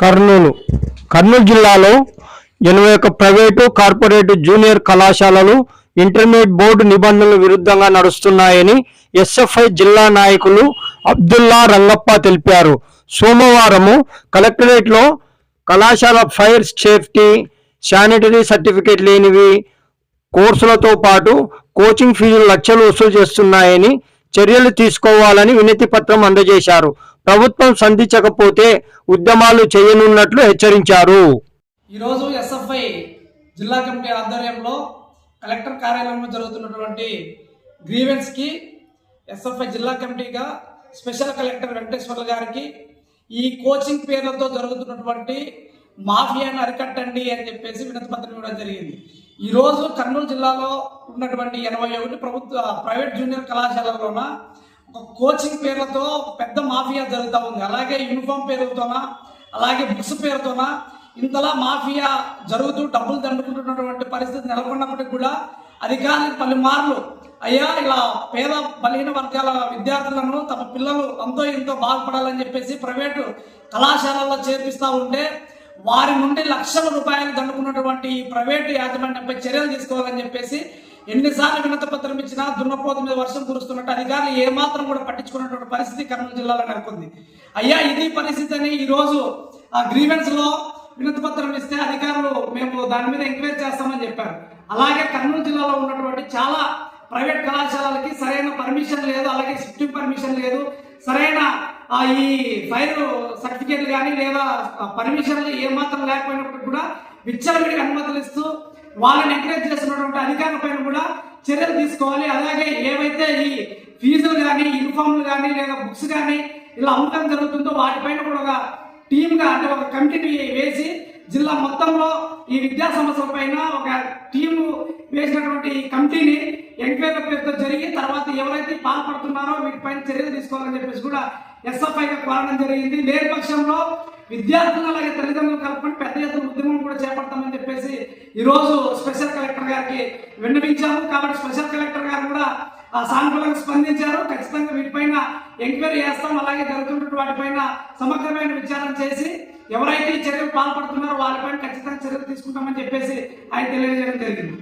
కర్నూలు. కర్నూలు జిల్లాలో ఎనభై ఒక్క ప్రైవేటు కార్పొరేట్ జూనియర్ కళాశాలలు ఇంటర్మీడియట్ బోర్డు నిబంధనల విరుద్ధంగా నడుస్తున్నాయని ఎస్ఎఫ్ఐ జిల్లా నాయకులు అబ్దుల్లా రంగప్ప తెలిపారు. సోమవారము కలెక్టరేట్లో కళాశాల ఫైర్ సేఫ్టీ శానిటరీ సర్టిఫికేట్ లేనివి కోర్సులతో పాటు కోచింగ్ ఫీజులు లక్షలు వసూలు చేస్తున్నాయని చర్యలు తీసుకోవాలని వినతి పత్రం అందజేశారు. ప్రభుత్వం సంధించకపోతే ఉద్యమాలు చేయనున్నట్లు హెచ్చరించారు. ఈరోజు ఎస్ఎఫ్ఐ జిల్లా కమిటీ ఆధ్వర్యంలో కలెక్టర్ కార్యాలయంలో జరుగుతున్నటువంటి గ్రీవెన్స్కి ఎస్ఎఫ్ఐ జిల్లా కమిటీగా స్పెషల్ కలెక్టర్ వెంకటేశ్వర్ల గారికి ఈ కోచింగ్ పేర్లతో జరుగుతున్నటువంటి మాఫియాను అరికట్టండి అని చెప్పేసి వినతిపత్రం ఇవ్వడం జరిగింది. ఈరోజు కర్నూలు జిల్లాలో ఉన్నటువంటి ఎనభై ఒకటి ప్రభుత్వ ప్రైవేట్ జూనియర్ కళాశాలలోన ఒక కోచింగ్ పేర్లతో పెద్ద మాఫియా జరుగుతూ ఉంది. అలాగే యూనిఫామ్ పేరుతోన అలాగే బుక్స్ పేరుతోన ఇంతలా మాఫియా జరుగుతూ డబ్బులు దండుకుంటున్నటువంటి పరిస్థితి నెలకొన్నప్పటికీ కూడా అధికారులు పలుమార్లు అయ్యా ఇలా పేద బలహీన వర్గాల విద్యార్థులను తమ పిల్లలు అంతో ఎంతో బాగుపడాలని చెప్పేసి ప్రైవేటు కళాశాలల్లో చేర్పిస్తూ ఉంటే వారి నుండి లక్షల రూపాయలు దండుకున్నటువంటి ఈ ప్రైవేటు యాజమాన్యంపై చర్యలు తీసుకోవాలని చెప్పేసి ఎన్నిసార్లు వినతపత్రం ఇచ్చినా దున్నపోత మీద వర్షం కురుస్తున్నట్టు అధికారులు ఏమాత్రం కూడా పట్టించుకున్నటువంటి పరిస్థితి కర్నూలు జిల్లాలో నెలకొంది. అయ్యా ఇది పరిస్థితి అని ఈరోజు ఆ గ్రీవెన్స్లో వినతపత్రం ఇస్తే అధికారులు మేము దాని మీద ఎంక్వైరీ చేస్తామని చెప్పారు. అలాగే కర్నూలు జిల్లాలో ఉన్నటువంటి చాలా ప్రైవేట్ కళాశాలలకి సరైన పర్మిషన్ లేదు అలాగే షిఫ్టింగ్ పర్మిషన్ లేదు. సరైన ఆ, ఈ ఫైర్ సర్టిఫికేట్ కానీ లేదా పర్మిషన్లు ఏమాత్రం లేకపోయినప్పుడు కూడా విచ్చలవిడిగా అనుమతులు ఇస్తూ వాళ్ళని ఎంకరేజ్ చేస్తున్నటువంటి అధికారుల పైన కూడా చర్యలు తీసుకోవాలి. అలాగే ఏవైతే ఈ ఫీజులు కానీ యూనిఫామ్లు కానీ లేదా బుక్స్ కానీ ఇలా అమ్మకం జరుగుతుందో వాటిపైన కూడా ఒక టీమ్గా అంటే ఒక కమిటీని వేసి జిల్లా మొత్తంలో ఈ విద్యా సంస్థల పైన ఒక టీము వేసినటువంటి ఈ కమిటీని ఎంక్వైరీ పేరుతో జరిగి తర్వాత ఎవరైతే పాల్పడుతున్నారో వీటిపైన చర్యలు తీసుకోవాలని చెప్పేసి కూడా ఎస్ఎఫ్ఐగా కోరడం జరిగింది. లేని పక్షంలో విద్యార్థులు అలాగే తల్లిదండ్రులు కలుపుకొని పెద్ద ఎత్తున ఉద్యమం ఈరోజు స్పెషల్ కలెక్టర్ గారికి విన్నవించాము. కాబట్టి స్పెషల్ కలెక్టర్ గారు కూడా ఆ సానుకూలంగా స్పందించారు. ఖచ్చితంగా వీటిపైన ఎంక్వైరీ చేస్తాం. అలాగే జరుగుతున్నటువంటి వాటిపైన సమగ్రమైన విచారణ చేసి ఎవరైతే ఈ చర్యలు పాల్పడుతున్నారో వాళ్ళపైన ఖచ్చితంగా చర్యలు తీసుకుంటామని చెప్పేసి ఆయన తెలియజేయడం జరిగింది.